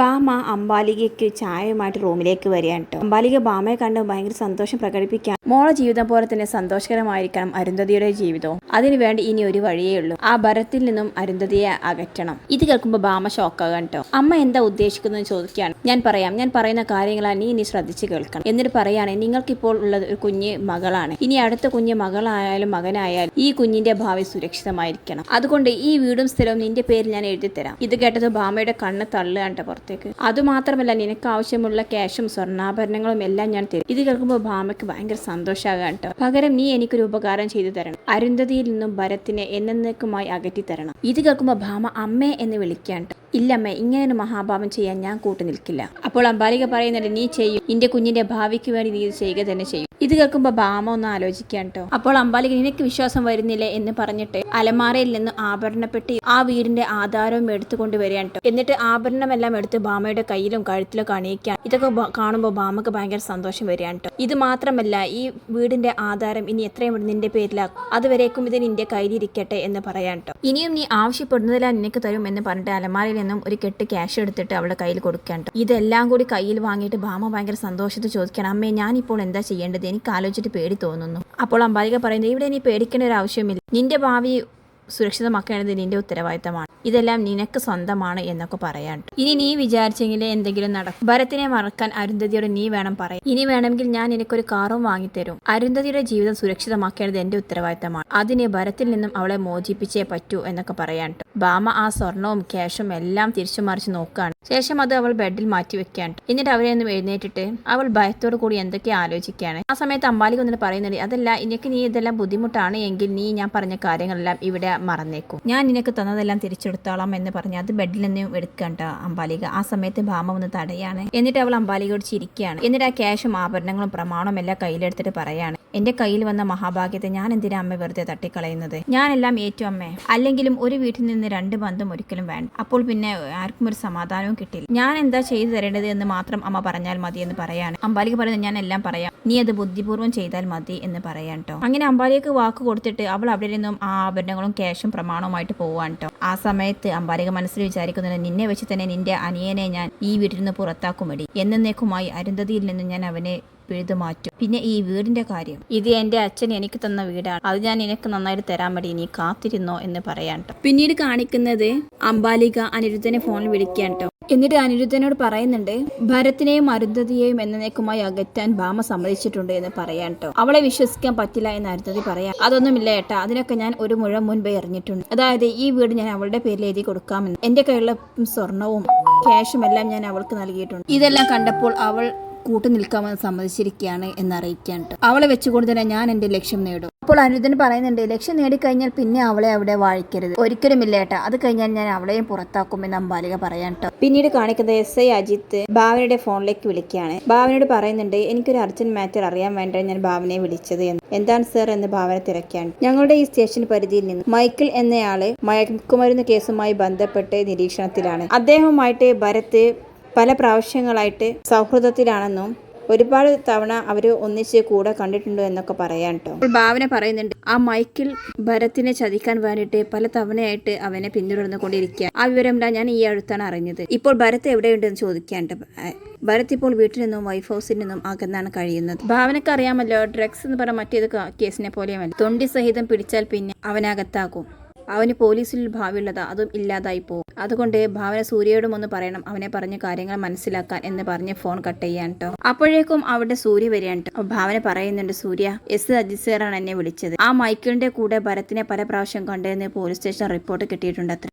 ബാമ അംബാലികയ്ക്ക് ചായയുമായിട്ട് റൂമിലേക്ക് വരികയാണ് കേട്ടോ അംബാലിക ബാമയെ കണ്ട് ഭയങ്കര സന്തോഷം പ്രകടിപ്പിക്കാൻ മോളെ ജീവിതം പോലെ തന്നെ സന്തോഷകരമായിരിക്കണം അരുന്ധതിയുടെ ജീവിതവും. അതിനുവേണ്ടി ഇനി ഒരു വഴിയേ ഉള്ളൂ. ആ ഭരത്തിൽ നിന്നും അരുന്ധതിയെ അകറ്റണം. ഇത് കേൾക്കുമ്പോൾ ബാമ ഷോക്കാകാൻ കേട്ടോ അമ്മ എന്താ ഉദ്ദേശിക്കുന്നത് ചോദിക്കുകയാണ്. ഞാൻ പറയാം. ഞാൻ പറയുന്ന കാര്യങ്ങളാണ് നീ ഇനി ശ്രദ്ധിച്ച് കേൾക്കണം. എന്നിട്ട് പറയുകയാണെങ്കിൽ നിങ്ങൾക്കിപ്പോൾ ഉള്ളത് ഒരു കുഞ്ഞ് മകളാണ്. ഇനി അടുത്ത കുഞ്ഞ് മകളായാലും മകനായാലും ഈ കുഞ്ഞിന്റെ ഭാവി സുരക്ഷിതമായിരിക്കണം. അതുകൊണ്ട് ഈ വീടും സ്ഥലവും നിന്റെ പേരിൽ ഞാൻ എഴുതി തരാം ഇത് കേട്ടത് ബാമയുടെ കണ്ണ് തള്ളുകണ്ട പുറത്തേക്ക്. അതുമാത്രമല്ല നിനക്ക് ആവശ്യമുള്ള ക്യാഷും സ്വർണാഭരണങ്ങളും എല്ലാം ഞാൻ തരും. ഇത് കേൾക്കുമ്പോൾ ഭാമയ്ക്ക് ഭയങ്കര സന്തോഷമാകാം കേട്ടോ. പകരം നീ എനിക്കൊരു ഉപകാരം ചെയ്തു തരണം. അരുന്ധതിയിൽ നിന്നും ഭരത്തിനെ എന്നേക്കുമായി അകറ്റി തരണം ഇത് കേൾക്കുമ്പോൾ ഭാമ അമ്മേ എന്ന് വിളിക്കാൻ ഇല്ലമ്മ ഇങ്ങനൊരു മഹാഭാവം ചെയ്യാൻ ഞാൻ കൂട്ടു നിൽക്കില്ല. അപ്പോൾ അംബാലിക പറയുന്നുണ്ട് നീ ചെയ്യും. നിന്റെ കുഞ്ഞിന്റെ ഭാവിക്ക് വേണ്ടി നീ ഇത് ചെയ്യുക തന്നെ ചെയ്യും. ഇത് കേൾക്കുമ്പോൾ ഭാമ ഒന്ന് ആലോചിക്കാൻ കേട്ടോ. അപ്പോൾ അംബാലിക നിനക്ക് വിശ്വാസം വരുന്നില്ലേ എന്ന് പറഞ്ഞിട്ട് അലമാരയിൽ നിന്ന് ആഭരണപ്പെട്ടി ആ വീടിന്റെ ആധാരവും എടുത്തുകൊണ്ട് വരികയാണ് കേട്ടോ. എന്നിട്ട് ആഭരണമെല്ലാം എടുത്ത് ഭാമയുടെ കയ്യിലും കഴുത്തിലൊക്കെ അണിയിക്കാൻ ഇതൊക്കെ കാണുമ്പോൾ ഭാമക്ക് ഭയങ്കര സന്തോഷം വരികയാണ് കേട്ടോ. ഇത് മാത്രമല്ല ഈ വീടിന്റെ ആധാരം ഇനി എത്രയും നിന്റെ പേരിലാക്കും. അതുവരേക്കും ഇത് നിന്റെ കയ്യിലിരിക്കട്ടെ എന്ന് പറയാൻ കേട്ടോ. ഇനിയും നീ ആവശ്യപ്പെടുന്നതെല്ലാം നിനക്ക് തരും എന്ന് പറഞ്ഞിട്ട് അലമാരയിൽ നിന്നും ഒരു കെട്ട് ക്യാഷ് എടുത്തിട്ട് അവളുടെ കയ്യിൽ കൊടുക്കാൻ. ഇതെല്ലാം കൂടി കയ്യിൽ വാങ്ങിയിട്ട് ഭാമ ഭയങ്കര സന്തോഷത്തിൽ ചോദിക്കണം അമ്മേ ഞാനിപ്പോൾ എന്താ ചെയ്യേണ്ടത്? എനിക്ക് ആലോചിച്ചിട്ട് പേടി തോന്നുന്നു. അപ്പോൾ അംബാലിക പറയുന്നത് ഇവിടെ നീ പേടിക്കേണ്ട ഒരു ആവശ്യമില്ല. നിന്റെ ഭാവി സുരക്ഷിതമാക്കേണ്ടത് നിന്റെ ഉത്തരവാദിത്തമാണ്. ഇതെല്ലാം നിനക്ക് സ്വന്തമാണ് എന്നൊക്കെ പറയാൻ ഇനി നീ വിചാരിച്ചെങ്കിൽ എന്തെങ്കിലും നടക്കും. ഭരത്തിനെ മറക്കാൻ അരുന്ധതിയോട് നീ വേണം പറയാം ഇനി വേണമെങ്കിൽ ഞാൻ നിനക്കൊരു കാറും വാങ്ങിത്തരും. അരുന്ധതിയുടെ ജീവിതം സുരക്ഷിതമാക്കേണ്ടത് എന്റെ ഉത്തരവാദിത്തമാണ്. അതിന് ഭരത്തിൽ നിന്നും അവളെ മോചിപ്പിച്ചേ പറ്റൂ എന്നൊക്കെ പറയാൻ ഭാമ ബാമ ആ സ്വർണവും ക്യാഷും എല്ലാം തിരിച്ചു മറിച്ച് നോക്കുകയാണ് ശേഷം അത് അവൾ ബെഡിൽ മാറ്റി വെക്കാണ്ട് എന്നിട്ട് അവരെ എഴുന്നേറ്റിട്ട് അവൾ ഭയത്തോടു കൂടി എന്തൊക്കെ ആലോചിക്കുകയാണ്. ആ സമയത്ത് അമ്പാലിക ഒന്നിട്ട് പറയുന്നത് അതല്ല ഇനിക്ക് നീ ഇതെല്ലാം ബുദ്ധിമുട്ടാണ് എങ്കിൽ നീ ഞാൻ പറഞ്ഞ കാര്യങ്ങളെല്ലാം ഇവിടെ മറന്നേക്കും. ഞാൻ നിനക്ക് തന്നതെല്ലാം തിരിച്ചെടുത്തോളാം എന്ന് പറഞ്ഞ് അത് ബെഡിൽ നിന്നും എടുക്കണ്ട അമ്പാലിക. ആ സമയത്ത് ഭാമ ഒന്ന് തടയാണ് എന്നിട്ട് അവൾ അമ്പാലികയോട് ചിരിക്കുകയാണ്. എന്നിട്ട് ആ ക്യാഷും ആഭരണങ്ങളും പ്രമാണവും എല്ലാം കയ്യിലെടുത്തിട്ട് പറയാണ് എന്റെ കയ്യിൽ വന്ന മഹാഭാഗ്യത്തെ ഞാൻ എന്തിനാ അമ്മ വെറുതെ തട്ടിക്കളയുന്നത്? ഞാനെല്ലാം ഏറ്റു അമ്മേ. അല്ലെങ്കിലും ഒരു വീട്ടിൽ നിന്ന് രണ്ട് ബന്ധം ഒരിക്കലും വേണ്ട. അപ്പോൾ പിന്നെ ആർക്കും ഒരു സമാധാനവും കിട്ടില്ല ഞാൻ എന്താ ചെയ്തു തരേണ്ടത് എന്ന് മാത്രം അമ്മ പറഞ്ഞാൽ മതി എന്ന് പറയാണ്. അമ്പാലിക്ക് പറയുന്നത് ഞാൻ എല്ലാം പറയാം. നീ അത് ബുദ്ധിപൂർവം ചെയ്താൽ മതി എന്ന് പറയാൻ കേട്ടോ അങ്ങനെ അമ്പാലിക്ക് വാക്ക് കൊടുത്തിട്ട് അവൾ അവിടെ നിന്നും ആ ആഭരണങ്ങളും ക്യാഷും പ്രമാണവുമായിട്ട് പോവാൻ കേട്ടോ ആ സമയത്ത് അമ്പാലിക മനസ്സിൽ വിചാരിക്കുന്നത് നിന്നെ വെച്ച് തന്നെ നിന്റെ അനിയനെ ഞാൻ ഈ വീട്ടിൽ നിന്ന് പുറത്താക്കുമടി. എന്നേക്കുമായി അരുന്ധതിയിൽ നിന്ന് ഞാൻ അവനെ പിഴുതു മാറ്റും. പിന്നെ ഈ വീടിന്റെ കാര്യം. ഇത് എന്റെ അച്ഛൻ എനിക്ക് തന്ന വീടാണ്. അത് ഞാൻ നിനക്ക് നന്നായിട്ട് തരാൻ വേണ്ടി നീ കാത്തിരുന്നോ എന്ന് പറയാൻ പിന്നീട് കാണിക്കുന്നത് അംബാലിക അനിരുദ്ധനെ ഫോണിൽ വിളിക്കാൻ ട്ടോ. എന്നിട്ട് അനിരുദ്ധനോട് പറയുന്നുണ്ട് ഭരത്തിനെയും അരുന്ധതിയെയും എന്നേക്കുമായി അകറ്റാൻ ഭാമ സമ്മതിച്ചിട്ടുണ്ട് എന്ന് പറയാൻ കേട്ടോ അവളെ വിശ്വസിക്കാൻ പറ്റില്ല എന്ന് അരുന്ധതി പറയാം അതൊന്നുമില്ല ഏട്ടാ അതിനൊക്കെ ഞാൻ ഒരു മുഴം മുൻപേ എറിഞ്ഞിട്ടുണ്ട്. അതായത് ഈ വീട് ഞാൻ അവളുടെ പേരിൽ എഴുതി കൊടുക്കാമെന്ന്. എന്റെ കയ്യിലുള്ള സ്വർണവും ക്യാഷും എല്ലാം ഞാൻ അവൾക്ക് നൽകിയിട്ടുണ്ട്. ഇതെല്ലാം കണ്ടപ്പോൾ അവൾ കൂട്ടു നിൽക്കാമെന്ന് സമ്മതിച്ചിരിക്കുകയാണ് എന്നറിയിക്കാൻ. അവളെ വെച്ചുകൊണ്ട് തന്നെ ഞാൻ എന്റെ ലക്ഷ്യം നേടും. അപ്പോൾ അനിരുദ്ധൻ പറയുന്നുണ്ട് ലക്ഷ്യം നേടിക്കഴിഞ്ഞാൽ പിന്നെ അവളെ അവിടെ വാഴിക്കരുത്. ഒരിക്കലുമില്ല ഏട്ടാ. അത് കഴിഞ്ഞാൽ ഞാൻ അവളെയും പുറത്താക്കുമെന്ന് അമ്പാലിക പറയാൻ പിന്നീട് കാണിക്കുന്നത് എസ് ഐ അജിത്ത് ഭാവനയുടെ ഫോണിലേക്ക് വിളിക്കുകയാണ്. ഭാവനയോട് പറയുന്നുണ്ട് എനിക്കൊരു അർജന്റ് മാറ്റർ അറിയാൻ വേണ്ടിയാണ് ഞാൻ ഭാവനയെ വിളിച്ചത് എന്ന്. എന്താണ് സർ എന്ന് ഭാവന തിരക്കാണ് ഞങ്ങളുടെ ഈ സ്റ്റേഷൻ പരിധിയിൽ നിന്ന് മൈക്കിൾ എന്നയാൾ മയക്കുമരുന്ന് കേസുമായി ബന്ധപ്പെട്ട് നിരീക്ഷണത്തിലാണ്. അദ്ദേഹവുമായിട്ട് ഭരത് പല പ്രാവശ്യങ്ങളായിട്ട് സൗഹൃദത്തിലാണെന്നും ഒരുപാട് തവണ അവർ ഒന്നിച്ച് കൂടെ കണ്ടിട്ടുണ്ടോ എന്നൊക്കെ പറയാൻ കേട്ടോ ഭാവന പറയുന്നുണ്ട് ആ മൈക്കിൽ ഭരത്തിനെ ചതിക്കാൻ വേണ്ടിയിട്ട് പല തവണയായിട്ട് അവനെ പിന്തുടർന്നു കൊണ്ടിരിക്കുക ആ വിവരം ഞാൻ ഈ അടുത്താണ് അറിഞ്ഞത്. ഇപ്പോൾ ഭരത് എവിടെയുണ്ടെന്ന് ചോദിക്കാണ്ട് ഭരത് ഇപ്പോൾ വീട്ടിൽ നിന്നും വൈഫ് ഹൗസിൽ നിന്നും അകന്നാണ് കഴിയുന്നത്. ഭാവനക്ക് അറിയാമല്ലോ ഡ്രഗ്സ് എന്ന് പറഞ്ഞ മറ്റേത് കേസിനെ പോലെയുമല്ല. തൊണ്ടി സഹിതം പിടിച്ചാൽ പിന്നെ അവനകത്താക്കും അവന് പോലീസിൽ ഭാവിയുള്ളതാ അതും ഇല്ലാതായി പോകും. അതുകൊണ്ട് ഭാവന സൂര്യയോടും ഒന്ന് പറയണം. അവനെ പറഞ്ഞ കാര്യങ്ങൾ മനസ്സിലാക്കാൻ എന്ന് പറഞ്ഞ് ഫോൺ കട്ട് ചെയ്യാൻ കേട്ടോ അപ്പോഴേക്കും അവിടെ സൂര്യ വരികയാണ് കേട്ടോ ഭാവന പറയുന്നുണ്ട് സൂര്യ എസ് അജിത് സാറാണ് എന്നെ വിളിച്ചത്. ആ മൈക്കിളിന്റെ കൂടെ ഭരത്തിനെ പല പ്രാവശ്യം കണ്ടെന്ന് പോലീസ് സ്റ്റേഷൻ റിപ്പോർട്ട് കിട്ടിയിട്ടുണ്ട്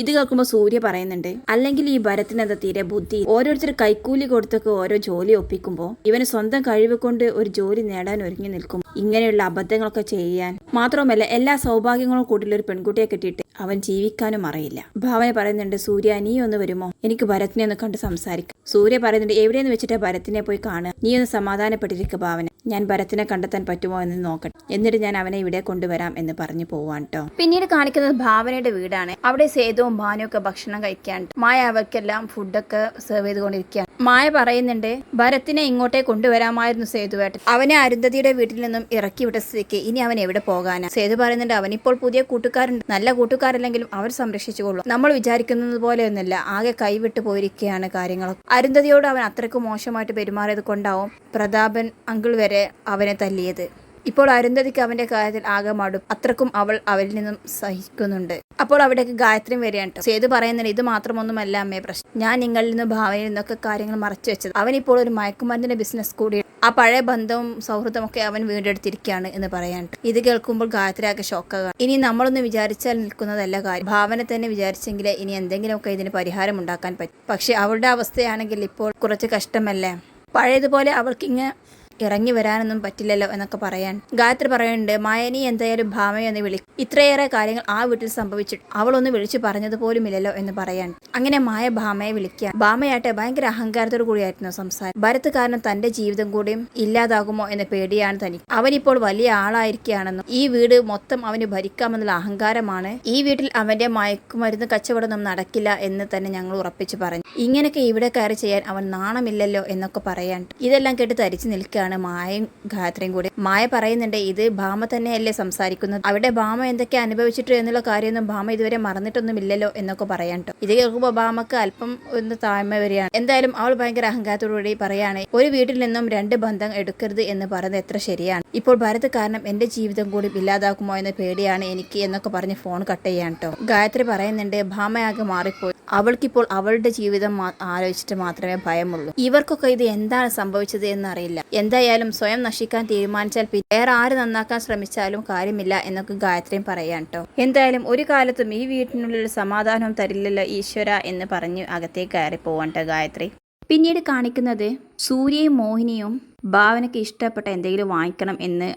ഇത് കേൾക്കുമ്പോൾ സൂര്യ പറയുന്നുണ്ട് അല്ലെങ്കിൽ ഈ ഭരത്തിനെന്താ തീരെ ബുദ്ധി ഓരോരുത്തർ കൈക്കൂലി കൊടുത്തൊക്കെ ഓരോ ജോലി ഒപ്പിക്കുമ്പോൾ ഇവന് സ്വന്തം കഴിവ് കൊണ്ട് ഒരു ജോലി നേടാൻ ഒരുങ്ങി നിൽക്കും ഇങ്ങനെയുള്ള അബദ്ധങ്ങളൊക്കെ ചെയ്യാൻ. മാത്രവുമല്ല എല്ലാ സൗഭാഗ്യങ്ങളും കൂട്ടിയുള്ള ഒരു പെൺകുട്ടിയെ കിട്ടിയിട്ട് അവൻ ജീവിക്കാനും അറിയില്ല. ഭാവന പറയുന്നുണ്ട് സൂര്യ നീ ഒന്ന് വരുമോ? എനിക്ക് ഭരത്തിനെ ഒന്ന് കണ്ട് സംസാരിക്കാം. സൂര്യ പറയുന്നുണ്ട് എവിടെയെന്ന് വെച്ചിട്ട് ഭരത്തിനെ പോയി കാണുക? നീ ഒന്ന് സമാധാനപ്പെട്ടിരിക്കുക ഭാവന. ഞാൻ ഭരത്തിനെ കണ്ടെത്താൻ പറ്റുമോ എന്ന് നോക്കട്ടെ. എന്നിട്ട് ഞാൻ അവനെ ഇവിടെ കൊണ്ടുവരാം എന്ന് പറഞ്ഞു പോവാൻ കേട്ടോ പിന്നീട് കാണിക്കുന്നത് ഭാവനയുടെ വീടാണ്. അവിടെ സേതുവും ഭാനുവും ഒക്കെ ഭക്ഷണം കഴിക്കാൻ മായ അവർക്കെല്ലാം ഫുഡൊക്കെ സെർവ് ചെയ്തുകൊണ്ടിരിക്കുകയാണ്. മായ പറയുന്നുണ്ട് ഭരത്തിനെ ഇങ്ങോട്ടേ കൊണ്ടുവരാമായിരുന്നു സേതുവേട്ടൻ. അവനെ അരുന്ധതിയുടെ വീട്ടിൽ നിന്നും ഇറക്കി വിട്ട സ്ഥിതിക്ക് ഇനി അവൻ എവിടെ പോകാനാണ് സേതു പറയുന്നുണ്ട് അവനിപ്പോൾ പുതിയ കൂട്ടുകാരുണ്ട്. നല്ല കൂട്ടുകാരല്ലെങ്കിലും അവർ സംരക്ഷിച്ചുകൊള്ളും നമ്മൾ വിചാരിക്കുന്നത് പോലെയൊന്നുമല്ല. ആകെ കൈവിട്ടു പോയിരിക്കുകയാണ് കാര്യങ്ങൾ അരുന്ധതിയോട് അവൻ അത്രയ്ക്ക് മോശമായിട്ട് പെരുമാറിയത് കൊണ്ടാവും പ്രതാപൻ അങ്കിൾ വരെ അവനെ തല്ലിയത്. ഇപ്പോൾ അരുന്ധതിക്ക് അവന്റെ കാര്യത്തിൽ ആകെ മടും അത്രക്കും അവൾ അവരിൽ നിന്നും സഹിക്കുന്നുണ്ട്. അപ്പോൾ അവിടേക്ക് ഗായത്രി വരികയാണ് കേട്ടോ. സേതു പറയുന്നില്ല ഇത് മാത്രമൊന്നുമല്ല അമ്മേ പ്രശ്നം. ഞാൻ നിങ്ങളിൽ നിന്ന് ഭാവനയിൽ നിന്നൊക്കെ കാര്യങ്ങൾ മറച്ചു വെച്ചത്. അവൻ ഇപ്പോൾ ഒരു മയക്കുമരുന്നിന്റെ ബിസിനസ് കൂടി ആ പഴയ ബന്ധവും സൗഹൃദവും ഒക്കെ അവൻ വീണ്ടെടുത്തിരിക്കുകയാണ് എന്ന് പറയാൻ ഇത് കേൾക്കുമ്പോൾ ഗായത്രി ആകെ ഷോക്കാണ് ഇനി നമ്മളൊന്ന് വിചാരിച്ചാൽ നിൽക്കുന്നതല്ല കാര്യം. ഭാവന തന്നെ വിചാരിച്ചെങ്കിലേ ഇനി എന്തെങ്കിലുമൊക്കെ ഇതിന് പരിഹാരം ഉണ്ടാക്കാൻ പറ്റും. പക്ഷെ അവളുടെ അവസ്ഥയാണെങ്കിൽ ഇപ്പോൾ കുറച്ച് കഷ്ടമല്ലേ? പഴയതുപോലെ അവൾക്കിങ്ങ് ഇറങ്ങി വരാനൊന്നും പറ്റില്ലല്ലോ എന്നൊക്കെ പറയാൻ. ഗായത്രി പറയുന്നുണ്ട് മായനി എന്തായാലും ഭാമയൊന്ന് വിളി ഇത്രയേറെ കാര്യങ്ങൾ ആ വീട്ടിൽ സംഭവിച്ചിട്ട് അവളൊന്ന് വിളിച്ചു പറഞ്ഞതുപോലുമില്ലല്ലോ എന്ന് പറയാൻ. അങ്ങനെ മായ ഭാമയെ വിളിക്കാൻ. ഭാമയാട്ടെ ഭയങ്കര അഹങ്കാരത്തോടു കൂടിയായിരുന്നു സംസാരം. ഭരത് കാരണം തന്റെ ജീവിതം കൂടിയും ഇല്ലാതാകുമോ എന്ന പേടിയാണ് തനിക്ക് അവനിപ്പോൾ വലിയ ആളായിരിക്കുകയാണെന്നും ഈ വീട് മൊത്തം അവന് ഭരിക്കാമെന്നുള്ള അഹങ്കാരമാണ് ഈ വീട്ടിൽ അവന്റെ മയക്കുമരുന്ന് കച്ചവടം നടക്കില്ല എന്ന് തന്നെ ഞങ്ങൾ ഉറപ്പിച്ചു പറഞ്ഞു. ഇങ്ങനെയൊക്കെ ഇവിടെ കയറി ചെയ്യാൻ അവൻ നാണമില്ലല്ലോ എന്നൊക്കെ പറയാൻ. ഇതെല്ലാം കേട്ട് തരിച്ചു നിൽക്കുകയാണ് മായയും ഗായത്രിയും കൂടി. മായ പറയുന്നുണ്ട് ഇത് ഭാമ തന്നെയല്ലേ സംസാരിക്കുന്നത്? അവിടെ ഭാമ എന്തൊക്കെ അനുഭവിച്ചിട്ട് എന്നുള്ള കാര്യമൊന്നും ഭാമ ഇതുവരെ മറന്നിട്ടൊന്നുമില്ലല്ലോ എന്നൊക്കെ പറയാൻ ട്ടോ. ഇത് കേൾക്കുമ്പോൾ ഭാമക്ക് അല്പം ഒന്ന് താഴ്മ വരികയാണ്. എന്തായാലും അവൾ ഭയങ്കര അഹങ്കാരത്തോടുകൂടി പറയാണ് ഒരു വീട്ടിൽ നിന്നും രണ്ട് ബന്ധം എടുക്കരുത് എന്ന് പറയുന്നത് എത്ര ശരിയാണ്? ഇപ്പോൾ ഭരത് കാരണം എന്റെ ജീവിതം കൂടി ഇല്ലാതാക്കുമോ എന്ന പേടിയാണ് എനിക്ക് എന്നൊക്കെ പറഞ്ഞ് ഫോൺ കട്ട് ചെയ്യാൻ കേട്ടോ ഗായത്രി പറയുന്നുണ്ട് ഭാമയാകെ മാറിപ്പോയി. അവൾക്കിപ്പോൾ അവളുടെ ജീവിതം ആലോചിച്ചിട്ട് മാത്രമേ ഭയമുള്ളൂ. ഇവർക്കൊക്കെ ഇത് എന്താണ് സംഭവിച്ചത് എന്നറിയില്ല. എന്തായാലും സ്വയം നശിക്കാൻ തീരുമാനിച്ചാൽ വേറെ ആര് നന്നാക്കാൻ ശ്രമിച്ചാലും കാര്യമില്ല എന്നൊക്കെ ഗായത്രിയും പറയാൻ കേട്ടോ എന്തായാലും ഒരു കാലത്തും ഈ വീട്ടിനുള്ളിൽ സമാധാനം തരില്ലല്ലോ ഈശ്വര എന്ന് പറഞ്ഞ് അകത്തേക്ക് കയറി പോവാൻ ട്ടോ ഗായത്രി. പിന്നീട് കാണിക്കുന്നത് സൂര്യയും മോഹിനിയും ഭാവനയ്ക്ക് ഇഷ്ടപ്പെട്ട എന്തെങ്കിലും വാങ്ങിക്കണം എന്ന്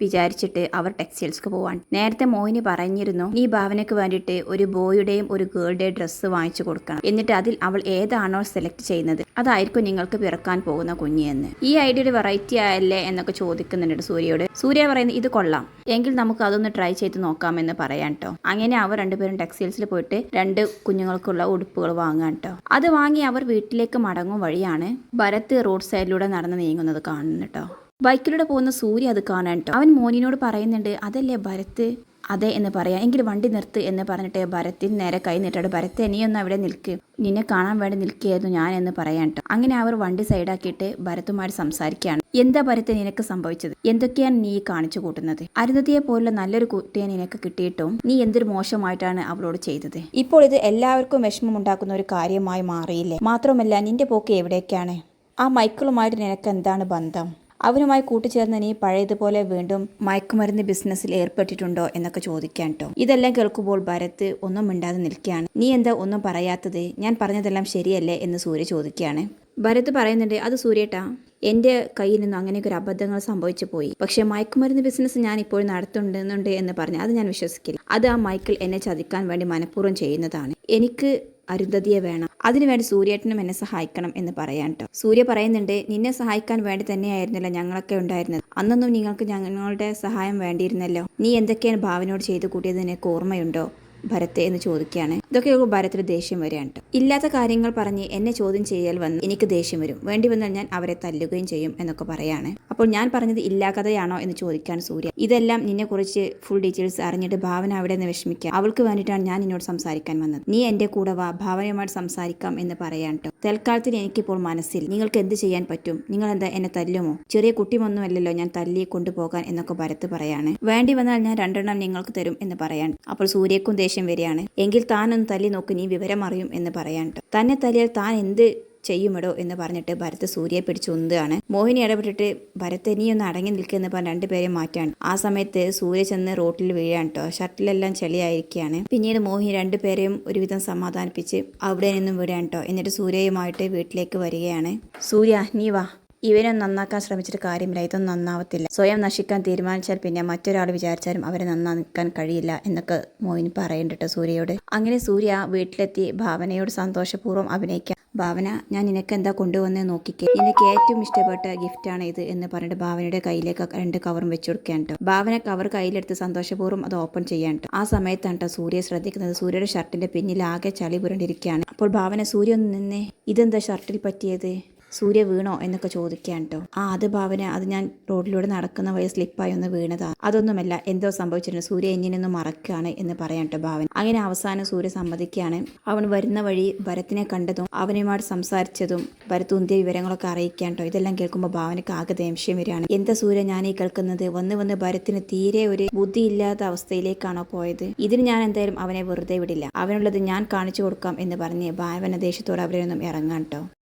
വിചാരിച്ചിട്ട് അവർ ടെക്സ്റ്റൈൽസ്ക്ക് പോവാൻ. നേരത്തെ മോഹിനി പറഞ്ഞിരുന്നു നീ ഭാവനയ്ക്ക് വേണ്ടിയിട്ട് ഒരു ബോയുടെയും ഒരു ഗേളുടെയും ഡ്രസ്സ് വാങ്ങിച്ചു കൊടുക്കണം. എന്നിട്ട് അതിൽ അവൾ ഏതാണോ സെലക്ട് ചെയ്യുന്നത്. അതായിരിക്കും നിങ്ങൾക്ക് പിറക്കാൻ പോകുന്ന കുഞ്ഞ് എന്ന്. ഈ ഐഡിയയുടെ വെറൈറ്റി ആയല്ലേ എന്നൊക്കെ ചോദിക്കുന്നുണ്ട് സൂര്യയോട്. സൂര്യ പറയുന്നത് ഇത് കൊള്ളാം. എങ്കിൽ നമുക്ക് അതൊന്ന് ട്രൈ ചെയ്ത് നോക്കാമെന്ന് പറയാൻ കേട്ടോ അങ്ങനെ അവർ രണ്ടുപേരും ടെക്സ്റ്റൈൽസിൽ പോയിട്ട് രണ്ട് കുഞ്ഞുങ്ങൾക്കുള്ള ഉടുപ്പുകൾ വാങ്ങാൻ കേട്ടോ അത് വാങ്ങി അവർ വീട്ടിലേക്ക് മടങ്ങും വഴിയാണ് ഭരത് റോഡ് സൈഡിലൂടെ നടന്ന് നീങ്ങുന്നത് കാണുന്നു കേട്ടോ ബൈക്കിലൂടെ പോകുന്ന സൂര്യ അത് കാണാൻ കേട്ടോ അവൻ മോനിനോട് പറയുന്നുണ്ട് അതല്ലേ ഭരത്? അതെ എന്ന് പറയാം. എങ്കിൽ വണ്ടി നിർത്ത് എന്ന് പറഞ്ഞിട്ട് ഭരത്തിന് നേരെ കൈ നീട്ടാడు ഭരത്ത് എനിയൊന്നും അവിടെ നിൽക്ക്. നിന്നെ കാണാൻ വേണ്ടി നിൽക്കുകയായിരുന്നു ഞാൻ എന്ന് പറയാൻ കേട്ടോ അങ്ങനെ അവർ വണ്ടി സൈഡാക്കിയിട്ട് ഭരത്തുമായിട്ട് സംസാരിക്കുകയാണ്. എന്താ ഭരത്ത് നിനക്ക് സംഭവിച്ചത്? എന്തൊക്കെയാണ് നീ കാണിച്ചു കൂട്ടുന്നത്? അരുന്ധതിയെ പോലുള്ള നല്ലൊരു കുട്ടിയെ നിനക്ക് കിട്ടിയിട്ടും നീ എന്തൊരു മോശമായിട്ടാണ് അവളോട് ചെയ്തത്? ഇപ്പോൾ ഇത് എല്ലാവർക്കും വിഷമമുണ്ടാക്കുന്ന ഒരു കാര്യമായി മാറിയില്ലേ? മാത്രമല്ല നിന്റെ പോക്ക് എവിടേക്കാണ്? ആ മൈക്കിളുമായിട്ട് നിനക്ക് എന്താണ് ബന്ധം? അവനുമായി കൂട്ടുചേർന്ന് നീ പഴയതുപോലെ വീണ്ടും മയക്കുമരുന്ന് ബിസിനസ്സിൽ ഏർപ്പെട്ടിട്ടുണ്ടോ എന്നൊക്കെ ചോദിക്കാൻ കേട്ടോ ഇതെല്ലാം കേൾക്കുമ്പോൾ ഭരത് ഒന്നും മിണ്ടാതെ നിൽക്കുകയാണ്. നീ എന്താ ഒന്നും പറയാത്തത്? ഞാൻ പറഞ്ഞതെല്ലാം ശരിയല്ലേ? എന്ന് സൂര്യ ചോദിക്കുകയാണ്. ഭരത് പറയുന്നുണ്ട് അത് സൂര്യേട്ടാ എന്റെ കയ്യിൽ നിന്നും അങ്ങനെയൊക്കെ ഒരു അബദ്ധങ്ങൾ സംഭവിച്ചു പോയി. പക്ഷേ മയക്കുമരുന്ന് ബിസിനസ് ഞാൻ ഇപ്പോഴും നടത്തുന്നുണ്ട് എന്ന് പറഞ്ഞു അത് ഞാൻ വിശ്വസിക്കില്ല. അത് ആ മൈക്കിൾ എന്നെ ചതിക്കാൻ വേണ്ടി മനഃപൂർവം ചെയ്യുന്നതാണ്. എനിക്ക് അരുന്ധതിയെ വേണം. അതിനുവേണ്ടി സൂര്യേട്ടനും എന്നെ സഹായിക്കണം എന്ന് പറയാൻ കേട്ടോ സൂര്യ പറയുന്നുണ്ട് നിന്നെ സഹായിക്കാൻ വേണ്ടി തന്നെയായിരുന്നല്ലോ ഞങ്ങളൊക്കെ ഉണ്ടായിരുന്നത്. അന്നൊന്നും നിങ്ങൾക്ക് ഞങ്ങളുടെ സഹായം വേണ്ടിയിരുന്നല്ലോ. നീ എന്തൊക്കെയാണ് ഭാവനോട് ചെയ്തു കൂട്ടിയത് നിനക്ക് ഓർമ്മയുണ്ടോ? ഭരത്തെ എന്ന് ചോദിക്കുകയാണ്. ഇതൊക്കെ ഭരത്തിന് ദേഷ്യം വരികയാണ് കേട്ടോ ഇല്ലാത്ത കാര്യങ്ങൾ പറഞ്ഞ് എന്നെ ചോദ്യം ചെയ്യൽ വന്ന് എനിക്ക് ദേഷ്യം വരും. വേണ്ടി വന്നാൽ ഞാൻ അവരെ തല്ലുകയും ചെയ്യും എന്നൊക്കെ പറയാണ്. അപ്പോൾ ഞാൻ പറഞ്ഞത് ഇല്ലാ കഥയാണോ എന്ന് ചോദിക്കാൻ സൂര്യ. ഇതെല്ലാം നിന്നെ കുറിച്ച് ഫുൾ ഡീറ്റെയിൽസ് അറിഞ്ഞിട്ട് ഭാവന അവിടെ നിന്ന് വിഷമിക്കുക അവൾക്ക് വേണ്ടിയിട്ടാണ് ഞാൻ നിന്നോട് സംസാരിക്കാൻ വന്നത്. നീ എന്റെ കൂടെ വാ ഭാവനയുമായിട്ട് സംസാരിക്കാം എന്ന് പറയാൻ കേട്ടോ തൽക്കാലത്തിന് എനിക്കിപ്പോൾ മനസ്സിൽ നിങ്ങൾക്ക് എന്ത് ചെയ്യാൻ പറ്റും? നിങ്ങൾ എന്താ എന്നെ തല്ലുമോ? ചെറിയ കുട്ടിയൊന്നുമല്ലല്ലോ ഞാൻ തല്ലി കൊണ്ടുപോകാൻ എന്നൊക്കെ ഭരത്ത് പറയാണ്. വേണ്ടി വന്നാൽ ഞാൻ രണ്ടെണ്ണം നിങ്ങൾക്ക് തരും എന്ന് പറയാൻ. അപ്പോൾ സൂര്യക്കും ദേഷ്യം വരികയാണ്. എങ്കിൽ താനൊന്ന് തല്ലി നോക്കി നീ വിവരം അറിയും എന്ന് പറയാൻ. തന്നെ തല്ലിയാൽ താൻ എന്ത് ചെയ്യുമിടോ എന്ന് പറഞ്ഞിട്ട് ഭരത് സൂര്യയെ പിടിച്ചു ഉന്തുകയാണ്. മോഹിനി ഇടപെട്ടിട്ട് ഭരത് ഇനിയൊന്ന് അടങ്ങി നിൽക്കുന്ന പറഞ്ഞ് രണ്ടുപേരെ മാറ്റാണ് ആ സമയത്ത് സൂര്യ ചെന്ന് റോട്ടിൽ വീഴാണ് കേട്ടോ ഷർട്ടിലെല്ലാം ചെളിയായിരിക്കുകയാണ്. പിന്നീട് മോഹിനി രണ്ടുപേരെയും ഒരുവിധം സമാധാനിപ്പിച്ച് അവിടെ നിന്നും വിടുകയാണ് കേട്ടോ എന്നിട്ട് സൂര്യയുമായിട്ട് വീട്ടിലേക്ക് വരികയാണ്. സൂര്യ നീ വാ. ഇവനെ നന്നാക്കാൻ ശ്രമിച്ചിട്ട് കാര്യമില്ല. ഇതൊന്നും നന്നാവത്തില്ല. സ്വയം നശിക്കാൻ തീരുമാനിച്ചാൽ പിന്നെ മറ്റൊരാൾ വിചാരിച്ചാലും അവരെ നന്നാക്കാൻ കഴിയില്ല എന്നൊക്കെ മോഹിനി പറയുന്നുണ്ട് സൂര്യയോട്. അങ്ങനെ സൂര്യ വീട്ടിലെത്തി ഭാവനയോട് സന്തോഷപൂർവം അഭിനയിക്കാൻ ഭാവന ഞാൻ നിനക്ക് എന്താ കൊണ്ടുവന്ന് നോക്കിക്കേ. എനിക്ക് ഏറ്റവും ഇഷ്ടപ്പെട്ട ഗിഫ്റ്റാണ് ഇത് എന്ന് പറഞ്ഞിട്ട് ഭാവനയുടെ കയ്യിലേക്ക് രണ്ട് കവറും വെച്ചു കൊടുക്കാൻ കേട്ടോ ഭാവന കവർ കയ്യിലെടുത്ത് സന്തോഷപൂർവം അത് ഓപ്പൺ ചെയ്യാൻ കേട്ടോ ആ സമയത്താണ് സൂര്യ ശ്രദ്ധിക്കുന്നത്. സൂര്യയുടെ ഷർട്ടിന്റെ പിന്നിൽ ആകെ ചളി പുരണ്ടിരിക്കുകയാണ്. അപ്പോൾ ഭാവന സൂര്യ ഒന്ന് നിന്നേ. ഇതെന്താ ഷർട്ടിൽ പറ്റിയത്? സൂര്യ വീണോ എന്നൊക്കെ ചോദിക്കാൻ കേട്ടോ ആ അത് ഭാവന അത് ഞാൻ റോഡിലൂടെ നടക്കുന്ന വഴി സ്ലിപ്പായി ഒന്ന് വീണതാണ് അതൊന്നുമല്ല എന്തോ സംഭവിച്ചിട്ടുണ്ട്. സൂര്യ എന്നിനൊന്ന് മറക്കുകയാണ് എന്ന് പറയാൻ കേട്ടോ ഭാവൻ അങ്ങനെ അവസാനം സൂര്യ സമ്മതിക്കുകയാണ്. അവൻ വരുന്ന വഴി ഭരത്തിനെ കണ്ടതും അവനുമായിട്ട് സംസാരിച്ചതും ഭരത്ത് ഉന്തിയ വിവരങ്ങളൊക്കെ അറിയിക്കാൻ കേട്ടോ ഇതെല്ലാം കേൾക്കുമ്പോൾ ഭാവനക്ക് ആകെ ദേഷ്യം വരികയാണ്. എന്താ സൂര്യ ഞാൻ ഈ കേൾക്കുന്നത്? വന്ന് വന്ന് ഭരത്തിന് തീരെ ഒരു ബുദ്ധിയില്ലാത്ത അവസ്ഥയിലേക്കാണോ പോയത്? ഇതിന് ഞാൻ എന്തായാലും അവനെ വെറുതെ വിടില്ല. അവനുള്ളത് ഞാൻ കാണിച്ചു കൊടുക്കാം എന്ന് പറഞ്ഞ് ഭാവന ദേഷ്യത്തോടെ അവരെ ഒന്നും ഇറങ്ങാൻ കേട്ടോ